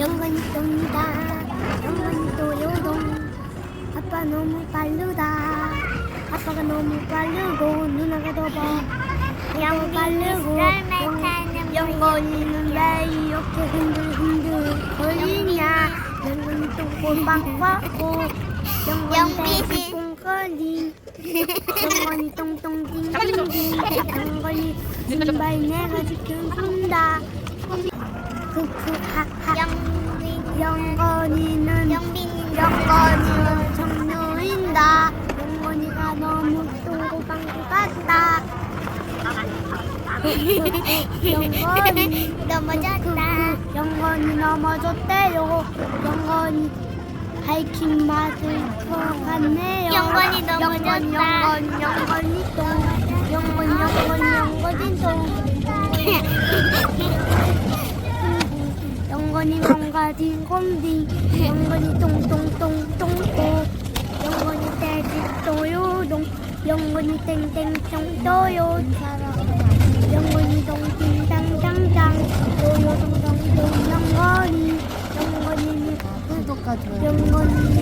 영건이 또 요동. 아빠 너무 빠르다. 아빠가 너무 빠르고 누나가 더봐. 너무 빠르고 영- 영건이는 왜 이렇게 흔들흔들 영건이 똥꼬 빵빵고 영건이 영빈이. 똥꼬리 영건이 똥똥띵띵띵 영건이 신발 내가 지켜준다 영빈 영건이는 영빈이 영건이는 정누인다. 영건이가 너무 똥꼬빵꾸 같다. 영건이 넘어졌다. 영건이 넘어졌대요. 영건이 하이킹 것 같네요. 영건이 넘어졌다. 영건 영건이 똥 영건 영건 영건이 똥 영건이 망가진 곰딩 영건이 똥똥똥똥똥 영건이 떼집 또요동 영건이 땡땡똥 또요 영건이 동팅당당당 또요동동동 영건이 영건이